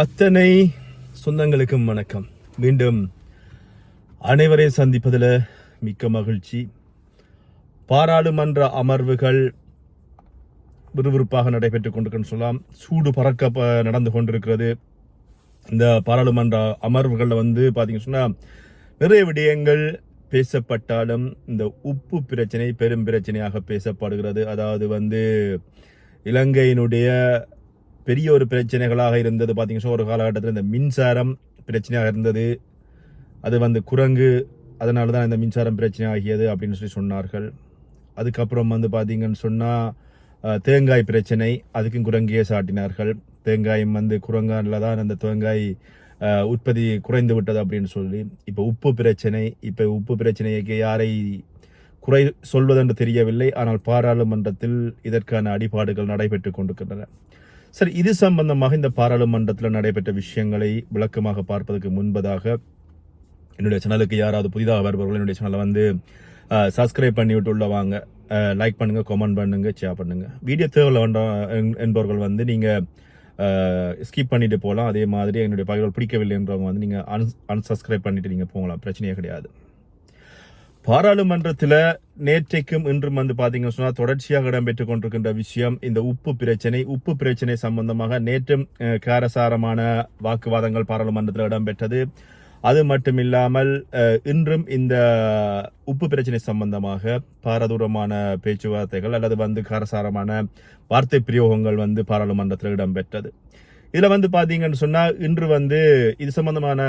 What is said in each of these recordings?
அத்தனை சொந்தங்களுக்கும் வணக்கம். மீண்டும் அனைவரையும் சந்திப்பதில் மிக்க மகிழ்ச்சி. பாராளுமன்ற அமர்வுகள் விறுவிறுப்பாக நடைபெற்றுக் கொண்டிருக்குன்னு சொல்லலாம். சூடு பறக்க நடந்து கொண்டிருக்கிறது. இந்த பாராளுமன்ற அமர்வுகளில் வந்து பார்த்தீங்கன்னு சொன்னால் நிறைய விடயங்கள் பேசப்பட்டாலும் இந்த உப்பு பிரச்சனை பெரும் பிரச்சனையாக பேசப்படுகிறது. அதாவது வந்து இலங்கையினுடைய பெரிய ஒரு பிரச்சனைகளாக இருந்தது. பார்த்தீங்கன்னா ஒரு காலகட்டத்தில் இந்த மின்சாரம் பிரச்சனையாக இருந்தது. அது வந்து குரங்கு அதனால தான் இந்த மின்சாரம் பிரச்சனை ஆகியது அப்படின்னு சொல்லி சொன்னார்கள். அதுக்கப்புறம் வந்து பார்த்தீங்கன்னு சொன்னால் தேங்காய் பிரச்சனை அதுக்கும் குரங்கையே சாட்டினார்கள். தேங்காயும் வந்து குரங்கானில் தான் அந்த தேங்காய் உற்பத்தி குறைந்து விட்டது அப்படின்னு சொல்லி. இப்போ உப்பு பிரச்சனை இப்போ உப்பு பிரச்சனைக்கு யாரை குறை சொல்வதென்று தெரியவில்லை. ஆனால் பாராளுமன்றத்தில் இதற்கான அடிபாடுகள் நடைபெற்றுக் கொண்டிருக்கின்றன. சரி இது சம்பந்தமாக இந்த பாராளுமன்றத்தில் நடைபெற்ற விஷயங்களை விளக்கமாக பார்ப்பதற்கு முன்பதாக என்னுடைய சேனலுக்கு யாராவது புதிதாக வருபவர்கள் என்னுடைய சேனலை வந்து சப்ஸ்கிரைப் பண்ணி விட்டு உள்ள வாங்க லைக் பண்ணுங்க கமெண்ட் பண்ணுங்க ஷேர் பண்ணுங்க. வீடியோ தேவையில் வேண்டாம் என்- என்பவர்கள் வந்து நீங்க ஸ்கிப் பண்ணிட்டு போகலாம். அதே மாதிரி என்னுடைய பகிர்வுகள் பிடிக்கவில்லை என்றவங்க வந்து நீங்க அன் அன்சப்ஸ்கிரைப் பண்ணிட்டு நீங்க போகலாம். பிரச்சனையே கிடையாது. பாராளுமன்றத்தில் நேற்றைக்கும் இன்றும் வந்து பார்த்தீங்கன்னு சொன்னால் தொடர்ச்சியாக இடம்பெற்றுக் கொண்டிருக்கின்ற விஷயம் இந்த உப்பு பிரச்சனை. உப்பு பிரச்சனை சம்பந்தமாக நேற்றும் காரசாரமான வாக்குவாதங்கள் பாராளுமன்றத்தில் இடம்பெற்றது. அது மட்டுமில்லாமல் இல்லாமல் இன்றும் இந்த உப்பு பிரச்சனை சம்பந்தமாக பாரதூரமான பேச்சுவார்த்தைகள் அல்லது வந்து காரசாரமான வார்த்தை பிரயோகங்கள் வந்து பாராளுமன்றத்தில் இடம்பெற்றது. இதில் வந்து பார்த்தீங்கன்னு சொன்னால் இன்று வந்து இது சம்பந்தமான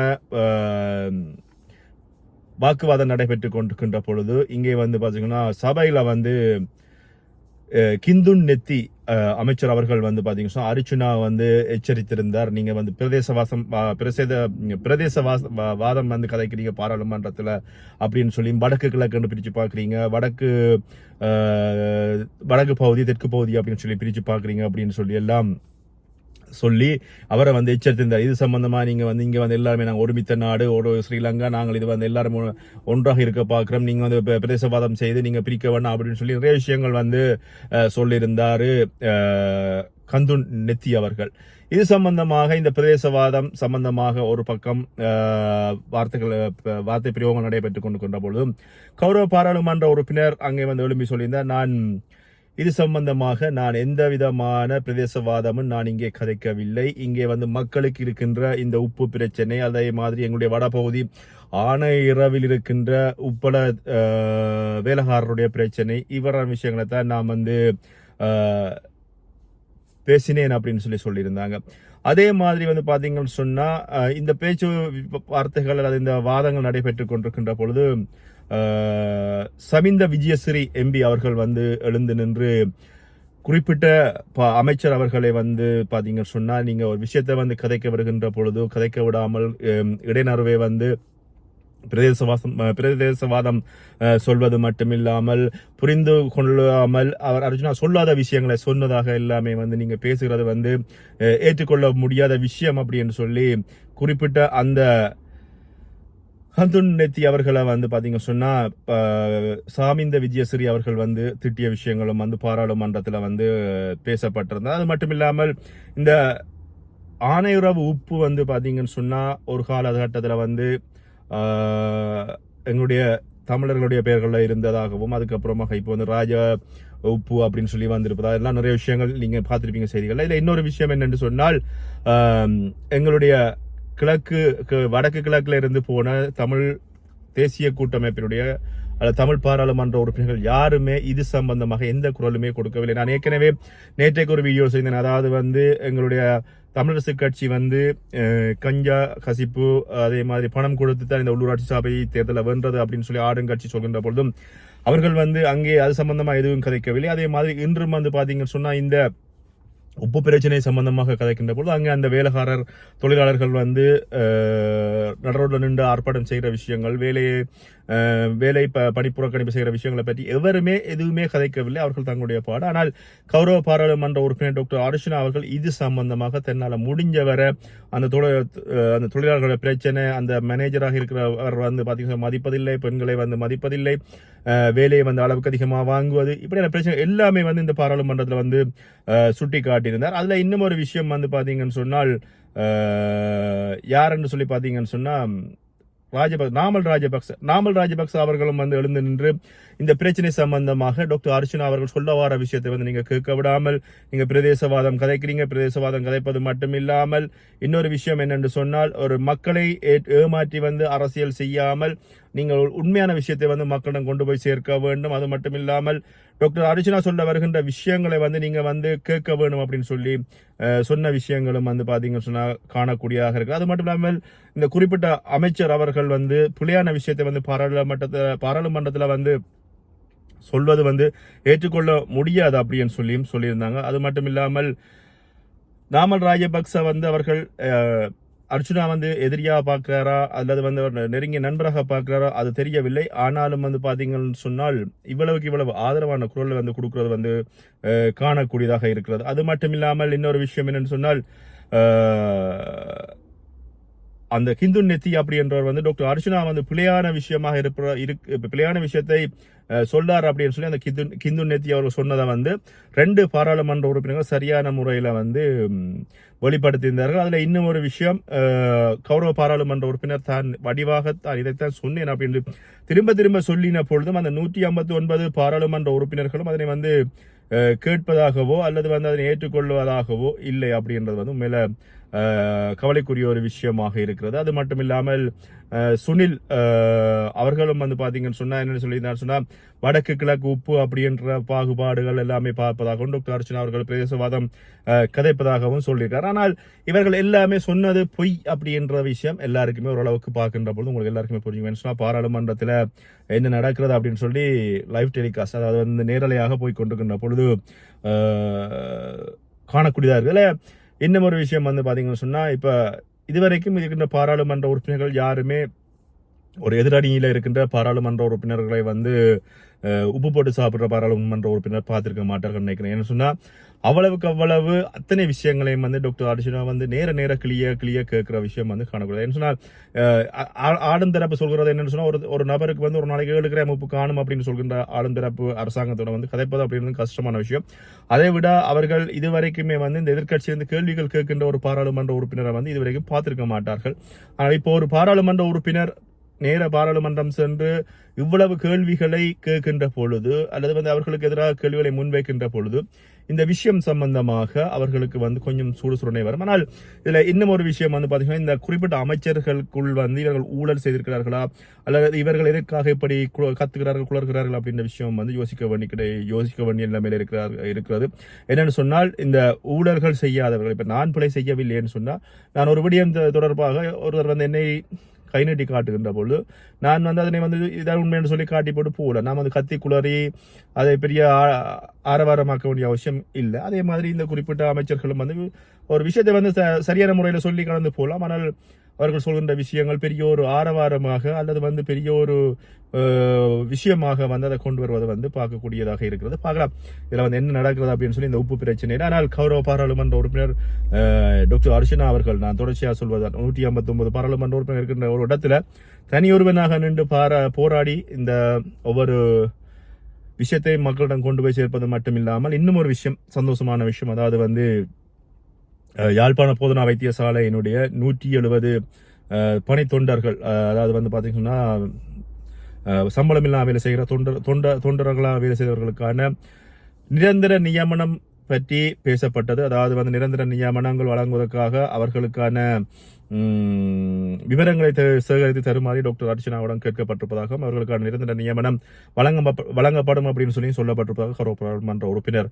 வாக்குவாதம் நடைபெற்றுக் கொண்டிருக்கின்ற பொழுது இங்கே வந்து பார்த்தீங்கன்னா சபையில் வந்து கிந்துன் நெத்தி அமைச்சர் அவர்கள் வந்து பார்த்தீங்கன்னா அர்ச்சுனா வந்து எச்சரித்திருந்தார். நீங்கள் வந்து பிரதேசவாசம் பிரசேத பிரதேச வாச- வாதம் வந்து கதைக்கிறீங்க பாராளுமன்றத்தில் அப்படின்னு சொல்லி வடக்கு கிழக்குன்னு பிரித்து பார்க்குறீங்க. வடக்கு வடக்கு பகுதி தெற்கு பகுதி அப்படின்னு சொல்லி பிரிச்சு பார்க்குறீங்க அப்படின்னு சொல்லி எல்லாம் சொல்லி அவரை வந்து எச்சரித்திருந்தார். இது சம்பந்தமாக நீங்கள் வந்து இங்கே வந்து எல்லாருமே நாங்கள் ஒருமித்த நாடு ஒரு ஸ்ரீலங்கா நாங்கள் இது வந்து எல்லாரும் ஒ- ஒன்றாக இருக்க பார்க்குறோம். நீங்கள் வந்து பிரதேசவாதம் செய்து நீங்கள் பிரிக்க வேண்டாம் அப்படின்னு சொல்லி நிறைய விஷயங்கள் வந்து சொல்லியிருந்தார் கந்துன் நெத்தி அவர்கள். இது சம்பந்தமாக இந்த பிரதேசவாதம் சம்பந்தமாக ஒரு பக்கம் வார்த்தைகள் வார்த்தை பிரயோகம் நடைபெற்றுக் கொண்டு பொழுதும் கௌரவ பாராளுமன்ற உறுப்பினர் அங்கே வந்து எழும்பி சொல்லியிருந்தார் நான் இது சம்பந்தமாக நான் எந்த விதமான பிரதேசவாதமும் நான் இங்கே கதைக்கவில்லை. இங்கே வந்து மக்களுக்கு இருக்கின்ற இந்த உப்பு பிரச்சனை அதே மாதிரி எங்களுடைய வடபகுதி ஆன இரவில் இருக்கின்ற உப்பள வேலைக்காரருடைய பிரச்சனை இவரான விஷயங்களை தான் நான் வந்து பேசினேன் அப்படின்னு சொல்லி சொல்லியிருந்தாங்க. அதே மாதிரி வந்து பார்த்தீங்கன்னு சொன்னால் இந்த பேச்சு வார்த்தைகள் அல்லது இந்த வாதங்கள் நடைபெற்றுக் கொண்டிருக்கின்ற பொழுது சமிந்த விஜயஸ்ரீ எம்பி அவர்கள் வந்து எழுந்து நின்று குறிப்பிட்ட ப- அமைச்சர் அவர்களை வந்து பார்த்தீங்க சொன்னால் நீங்கள் ஒரு விஷயத்தை வந்து கதைக்க வருகின்ற பொழுது கதைக்க விடாமல் இடைநறுவை வந்து பிரதேசவாசம் பிரதேசவாதம் சொல்வது மட்டுமில்லாமல் புரிந்து கொள்ளாமல் அவர் அர்ஜுனா சொல்லாத விஷயங்களை சொன்னதாக எல்லாமே வந்து நீங்கள் பேசுகிறது வந்து ஏற்றுக்கொள்ள முடியாத விஷயம் அப்படின்னு சொல்லி குறிப்பிட்ட அந்த ஹந்துன் நெத்தி அவர்களை வந்து பாத்தீங்க சொன்னா சாமிந்த விஜயஸ்ரீ அவர்கள் வந்து திட்டிய விஷயங்களும் வந்து பாராளுமன்றத்துல வந்து பேசப்பட்டிருந்தது. அது மட்டும் இல்லாமல் இந்த ஆணையுறவு உப்பு வந்து பாத்தீங்கன்னு சொன்னா ஒரு காலகட்டத்தில் வந்து எங்களுடைய தமிழர்களுடைய பெயர்களில் இருந்ததாகவும் அதுக்கப்புறமாக இப்போ வந்து ராஜா உப்பு அப்படின்னு சொல்லி வந்திருப்பதா. எல்லாம் நிறைய விஷயங்கள் நீங்கள் பார்த்துருப்பீங்க செய்திகளில். இதில் இன்னொரு விஷயம் என்னென்னு சொன்னால் எங்களுடைய கிழக்கு வடக்கு கிழக்கில் இருந்து போன தமிழ் தேசிய கூட்டமைப்பினுடைய அல்லது தமிழ் பாராளுமன்ற உறுப்பினர்கள் யாருமே இது சம்பந்தமாக எந்த குரலுமே கொடுக்கவில்லை. நான் ஏற்கனவே நேற்றைக்கு ஒரு வீடியோ செய்தேன். அதாவது வந்து எங்களுடைய தமிழரசு கட்சி வந்து கஞ்சா கசிப்பு அதே மாதிரி பணம் கொடுத்து தான் இந்த உள்ளூராட்சி சபை தேர்தலை வென்றது அப்படின்னு சொல்லி ஆளுங்கட்சி சொல்கின்ற பொழுதும் அவர்கள் வந்து அங்கே அது சம்பந்தமாக எதுவும் கதைக்கவில்லை. அதே மாதிரி இன்றும் வந்து பார்த்தீங்கன்னு சொன்னால் இந்த உப்பு பிரச்சனை சம்பந்தமாக கதைக்கின்ற பொழுது அங்கே அந்த வேலைக்காரர் தொழிலாளர்கள் வந்து நடரோட நின்று ஆர்ப்பாட்டம் செய்கிற விஷயங்கள் வேலையை வேலை ப பணிப்புறக்கணிப்பு செய்கிற விஷயங்களை பற்றி எவருமே எதுவுமே கதைக்கவில்லை. அவர்கள் தங்களுடைய பாடு. ஆனால் கௌரவ பாராளுமன்ற உறுப்பினர் டாக்டர் அர்ஷனா அவர்கள் இது சம்பந்தமாக தன்னால் முடிஞ்ச வரை அந்த தொழில் அந்த தொழிலாளர்களோட பிரச்சனை அந்த மேனேஜராக இருக்கிறவர் வந்து பார்த்தீங்கன்னா மதிப்பதில்லை பெண்களை வந்து மதிப்பதில்லை வேலையை வந்து அளவுக்கு அதிகமாக வாங்குவது இப்படியான பிரச்சனை எல்லாமே வந்து இந்த பாராளுமன்றத்தில் வந்து சுட்டி சுட்டிக்காட்டி காட்டியிருந்தார். அதில் இன்னும் ஒரு விஷயம் வந்து பார்த்தீங்கன்னு சொன்னால் யாருன்னு சொல்லி பார்த்தீங்கன்னு சொன்னால் ராஜபக்ச நாமல் ராஜபக்ச நாமல் ராஜபக்ச அவர்களும் வந்து எழுந்து நின்று இந்த பிரச்சனை சம்பந்தமாக டாக்டர் அர்ச்சனா அவர்கள் சொல்ல வர விஷயத்தை வந்து நீங்கள் கேட்க விடாமல் நீங்கள் பிரதேசவாதம் கதைக்கிறீங்க பிரதேசவாதம் கதைப்பது மட்டும் இல்லாமல் இன்னொரு விஷயம் என்னென்று சொன்னால் ஒரு மக்களை ஏமாற்றி வந்து அரசியல் செய்யாமல் நீங்கள் உண்மையான விஷயத்தை வந்து மக்களிடம் கொண்டு போய் சேர்க்க வேண்டும். அது மட்டும் இல்லாமல் டாக்டர் அர்ச்சனா சொல்ல வருகின்ற விஷயங்களை வந்து நீங்கள் வந்து கேட்க வேணும் அப்படின்னு சொல்லி சொன்ன விஷயங்களும் வந்து பார்த்தீங்கன்னு சொன்னால் காணக்கூடியதாக இருக்குது அது மட்டும் இல்லாமல் இந்த குறிப்பிட்ட அமைச்சர் அவர்கள் வந்து பிழையான விஷயத்தை வந்து பாராளுமன்றத்தில் பாராளுமன்றத்தில் வந்து சொல்வது வந்து ஏற்றுக்கொள்ள முடியாது அப்படின்னு சொல்லியும் சொல்லியிருந்தாங்க. அது மட்டும் இல்லாமல் நாமல் ராஜபக்ச வந்து அவர்கள் அர்ச்சுனா வந்து எதிரியாக பார்க்குறாரா? அல்லது வந்து நெருங்கிய நண்பராக பார்க்குறாரா? அது தெரியவில்லை. ஆனாலும் வந்து பார்த்தீங்கன்னு சொன்னால் இவ்வளவுக்கு இவ்வளவு ஆதரவான குரல் வந்து கொடுக்குறது வந்து காணக்கூடியதாக இருக்கிறது. அது மட்டும் இல்லாமல் இன்னொரு விஷயம் என்னன்னு சொன்னால் அந்த ஹிந்து நெத்தி அப்படி என்றவர் வந்து டாக்டர் அர்ச்சனா வந்து பிழையான விஷயமாக இருப்பார் இருக்கு பிழையான விஷயத்தை சொல்றார் அப்படின்னு சொல்லி அந்த கிந்து கிந்து நெத்தி அவர் சொன்னதை வந்து ரெண்டு பாராளுமன்ற உறுப்பினர்கள் சரியான முறையில் வந்து வெளிப்படுத்தியிருந்தார்கள். அதில் இன்னும் ஒரு விஷயம் கௌரவ பாராளுமன்ற உறுப்பினர் தான் வடிவாக தான் இதைத்தான் சொன்னேன் அப்படின்னு திரும்ப திரும்ப சொல்லின பொழுதும் அந்த நூற்றி ஐம்பத்தி ஒன்பது பாராளுமன்ற உறுப்பினர்களும் அதனை வந்து கேட்பதாகவோ அல்லது வந்து அதனை ஏற்றுக்கொள்வதாகவோ இல்லை அப்படின்றது வந்து உண்மையில கவலைக்குரிய ஒரு விஷயமாக இருக்கிறது. அது மட்டும் இல்லாமல் சுனில் அவர்களும் வந்து பார்த்தீங்கன்னு சொன்னால் என்ன சொல்லியிருந்தார் சொன்னால் வடக்கு கிழக்கு உப்பு அப்படின்ற பாகுபாடுகள் எல்லாமே பார்ப்பதாகவும் டாக்டர் அர்ச்சனா அவர்கள் பிரதேசவாதம் கதைப்பதாகவும் சொல்லியிருக்கார். ஆனால் இவர்கள் எல்லாமே சொன்னது பொய் அப்படின்ற விஷயம் எல்லாருக்குமே ஓரளவுக்கு பார்க்கின்ற பொழுது உங்களுக்கு எல்லாருக்குமே புரியும் சொன்னால் பாராளுமன்றத்தில் என்ன நடக்கிறது அப்படின்னு சொல்லி லைவ் டெலிகாஸ்ட் அதாவது வந்து நேரலையாக போய் கொண்டிருக்கின்ற பொழுது காணக்கூடியதாக இருக்குது இன்னும் ஒரு விஷயம் வந்து பார்த்தீங்கன்னு சொன்னால் இப்போ இதுவரைக்கும் இருக்கின்ற பாராளுமன்ற உறுப்பினர்கள் யாருமே ஒரு எதிரணியில் இருக்கின்ற பாராளுமன்ற உறுப்பினர்களை வந்து உப்பு போட்டு சாப்பிட்ற பாராளுமன்ற உறுப்பினர் பார்த்துருக்க மாட்டார்கள் நினைக்கிறேன். என்ன சொன்னால் அவ்வளவுக்கு அவ்வளவு அத்தனை விஷயங்களையும் வந்து டாக்டர் அர்ஜுனா வந்து நேர நேர கிளிய கிளிய கேட்குற விஷயம் வந்து காணக்கூடாது. என்ன சொன்னால் ஆளும் தரப்பு சொல்கிறது என்னன்னு சொன்னால் ஒரு ஒரு நபருக்கு வந்து ஒரு நாளைக்கு ஏழு கிராம் உப்பு காணும் அப்படின்னு சொல்கின்ற ஆளும் தரப்பு அரசாங்கத்தோட வந்து கதைப்பது அப்படின்றது கஷ்டமான விஷயம். அதை விட அவர்கள் இதுவரைக்குமே வந்து இந்த எதிர்க்கட்சி வந்து கேள்விகள் கேட்கின்ற ஒரு பாராளுமன்ற உறுப்பினரை வந்து இதுவரைக்கும் பார்த்துருக்க மாட்டார்கள். ஆனால் இப்போ ஒரு பாராளுமன்ற உறுப்பினர் நேர பாராளுமன்றம் சென்று இவ்வளவு கேள்விகளை கேட்கின்ற பொழுது அல்லது வந்து அவர்களுக்கு எதிராக கேள்விகளை முன்வைக்கின்ற பொழுது இந்த விஷயம் சம்பந்தமாக அவர்களுக்கு வந்து கொஞ்சம் சூடு சுடனை வரும். ஆனால் இதில் இன்னும் ஒரு விஷயம் வந்து பார்த்தீங்கன்னா இந்த குறிப்பிட்ட அமைச்சர்களுக்குள் வந்து இவர்கள் ஊழல் செய்திருக்கிறார்களா அல்லது இவர்கள் எதற்காக இப்படி கு- கத்துக்கிறார்கள் குளர்கிறார்கள் அப்படின்ற விஷயம் வந்து யோசிக்க வேண்டிய கிடை யோசிக்க வேண்டிய நிலைமையில் இருக்கிறார் இருக்கிறது. என்னென்னு சொன்னால் இந்த ஊழல்கள் செய்யாதவர்கள் இப்போ நான் பிழை செய்யவில்லைன்னு சொன்னால் நான் ஒரு விடயம் தொடர்பாக ஒருவர் வந்து என்னை கைநீட்டி காட்டுகின்ற பொழுது நான் வந்து அதனை வந்து இதான் உண்மைன்னு சொல்லி காட்டி போட்டு போகல. நான் வந்து கத்தி குளறி அதை பெரிய ஆரவாரமாக்க வேண்டிய அவசியம் இல்லை. அதே மாதிரி இந்த குறிப்பிட்ட அமைச்சர்களும் வந்து ஒரு விஷயத்தை வந்து ச- சரியான முறையில் சொல்லி கலந்து போகலாம். ஆனால் அவர்கள் சொல்கின்ற விஷயங்கள் பெரிய ஒரு ஆரவாரமாக அல்லது வந்து பெரிய ஒரு விஷயமாக வந்து அதை கொண்டு வருவதை வந்து பார்க்கக்கூடியதாக இருக்கிறது. பார்க்கலாம். இதில் வந்து என்ன நடக்கிறது அப்படின்னு சொல்லி இந்த உப்பு பிரச்சனை ஆனால் கௌரவ பாராளுமன்ற உறுப்பினர் டாக்டர் அர்ச்சனா அவர்கள் நான் தொடர்ச்சியாக சொல்வதால் நூற்றி ஐம்பத்தொன்பது பாராளுமன்ற உறுப்பினர் இருக்கின்ற ஒரு இடத்துல தனியொருவனாக நின்று பாரா போராடி இந்த ஒவ்வொரு விஷயத்தை மக்களிடம் கொண்டு போய் சேர்ப்பது மட்டும் இல்லாமல் இன்னும் ஒரு விஷயம் சந்தோஷமான விஷயம். அதாவது வந்து யாழ்ப்பாண போதனா வைத்தியசாலையினுடைய நூற்றி எழுபது பணி தொண்டர்கள் அதாவது வந்து பார்த்தீங்கன்னா அஹ், சம்பளம் இல்லாமல் வேலை செய்கிற தொண்டர் தொண்ட தொண்டர்களாக வேலை செய்தவர்களுக்கான நிரந்தர நியமனம் பற்றி பேசப்பட்டது. அதாவது வந்து நிரந்தர நியமனங்கள் வழங்குவதற்காக அவர்களுக்கான விவரங்களை சேகரித்து தருமாறு டாக்டர் அர்ச்சனாவிடம் கேட்கப்பட்டிருப்பதாகவும் அவர்களுக்கான நிரந்தர நியமனம் வழங்க வழங்கப்படும் அப்படின்னு சொல்லி சொல்லப்பட்டிருப்பதாக கௌரவ பாராளுமன்ற உறுப்பினர்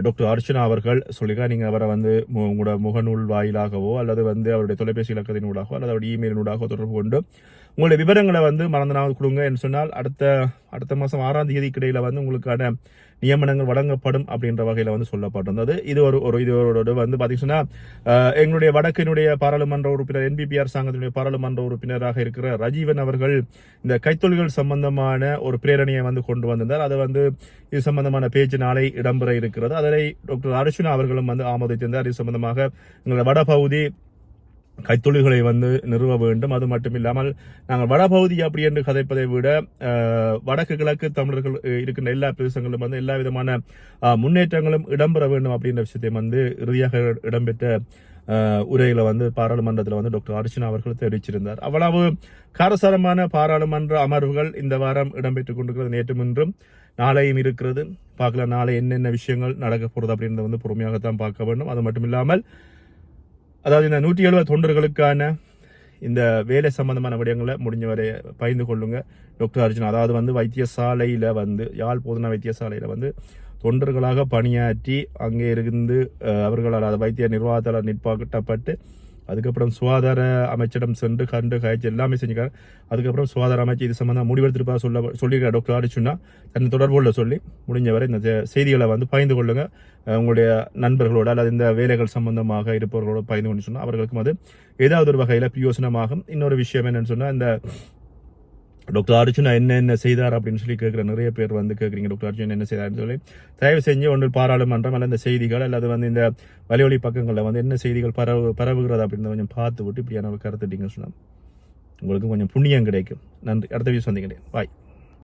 டாக்டர் அர்ச்சனா அவர்கள் சொல்லிக்கா நீங்க அவரை வந்து உங்களோட முகநூல் வாயிலாகவோ அல்லது வந்து அவருடைய தொலைபேசி இலக்கத்தின் ஊடாகவோ அல்லது அவருடைய இமெயில் ஊடாகவோ தொடர்பு கொண்டு உங்களுடைய விவரங்களை வந்து மறந்துடாமல் கொடுங்க என்று சொன்னால் அடுத்த அடுத்த மாதம் ஆறாம் தேதி இடையில வந்து உங்களுக்கான நியமனங்கள் வழங்கப்படும் அப்படின்ற வகையில் வந்து சொல்லப்பட்டிருந்தது. இது ஒரு ஒரு இது ஒரு வந்து பார்த்தீங்கன்னா எங்களுடைய வடக்கினுடைய பாராளுமன்ற உறுப்பினர் என்பிபி அரசாங்கத்தினுடைய பாராளுமன்ற உறுப்பினராக இருக்கிற ரஜீவன் அவர்கள் இந்த கைத்தொழில்கள் சம்பந்தமான ஒரு பிரேரணையை வந்து கொண்டு வந்திருந்தார். அது வந்து இது சம்பந்தமான பேச்சு நாளை இடம்பெற இருக்கிறது. அதனை டாக்டர் அர்ச்சுனா அவர்களும் வந்து ஆமோதித்திருந்தார். இது சம்பந்தமாக எங்களுடைய வடபகுதி கைத்தொழில்களை வந்து நிறுவ வேண்டும். அது மட்டும் இல்லாமல் நாங்கள் வடபகுதி அப்படி என்று கதைப்பதை விட வடக்கு கிழக்கு தமிழர்கள் இருக்கின்ற எல்லா பிரதேசங்களிலும் வந்து எல்லா விதமான முன்னேற்றங்களும் இடம்பெற வேண்டும் அப்படின்ற விஷயத்தை வந்து இறுதியாக இடம்பெற்ற உரையில வந்து பாராளுமன்றத்தில் வந்து டாக்டர் அர்ச்சனா அவர்கள் தெரிவிச்சிருந்தார். அவ்வளவு காரசாரமான பாராளுமன்ற அமர்வுகள் இந்த வாரம் இடம்பெற்றுக் கொண்டிருக்கிறது. நேற்று இன்றும் நாளையும் இருக்கிறது. பார்க்கலாம் நாளை என்னென்ன விஷயங்கள் நடக்க போகிறது அப்படின்றத வந்து பொறுமையாகத்தான் பார்க்க வேண்டும். அது மட்டும் இல்லாமல் அதாவது இந்த நூற்றி எழுபது தொண்டர்களுக்கான இந்த வேலை சம்பந்தமான விடயங்களை முடிஞ்ச வரை பகிர்ந்து கொள்ளுங்க. டாக்டர் அர்ஜுன் அதாவது வந்து வைத்தியசாலையில் வந்து யாழ் போதனா வைத்தியசாலையில் வந்து தொண்டர்களாக பணியாற்றி அங்கே இருந்து அவர்களால் அதை வைத்திய நிர்வாகத்தால் நிற்பாட்டப்பட்டு அதுக்கப்புறம் சுகாதார அமைச்சிடம் சென்று கண்டு காய்ச்சி எல்லாமே செஞ்சுக்காரு. அதுக்கப்புறம் சுகாதார அமைச்சு இது சம்மந்தம் முடிவெடுத்திருப்பா சொல்ல சொல்லியிருக்கார் டாக்டர் ஆடிச்சுன்னா தன்னை தொடர்புள்ள சொல்லி முடிஞ்சவரை இந்த செய்திகளை வந்து பகிர்ந்து கொள்ளுங்க. உங்களுடைய நண்பர்களோட அல்லது இந்த வேலைகள் சம்பந்தமாக இருப்பவர்களோட பகிர்ந்து கொண்டு சொன்னால் அவர்களுக்கும் அது ஏதாவது ஒரு வகையில் பிரயோசனமாகும். இன்னொரு விஷயம் என்னன்னு சொன்னால் இந்த டாக்டர் அர்ஜுனா என்ன என்ன செய்தார் அப்படின்னு சொல்லி கேட்குற நிறைய பேர் வந்து கேட்குறீங்க. டாக்டர் அர்ஜுன் என்ன செய்தார்னு சொல்லி. தயவு செஞ்சு ஒன்று பாராளுமன்றம் அல்ல இந்த செய்திகள் அல்லது வந்து இந்த வலியொலி பக்கங்களில் வந்து என்ன செய்திகள் பரவு பரவுகிறது அப்படின்னு கொஞ்சம் பார்த்து விட்டு இப்படியான ஒரு கருத்துட்டீங்கன்னு சொன்னால் உங்களுக்கு கொஞ்சம் புண்ணியம் கிடைக்கும். நன்றி. அடுத்த வீடியோ சந்திக்கிறேன். பாய்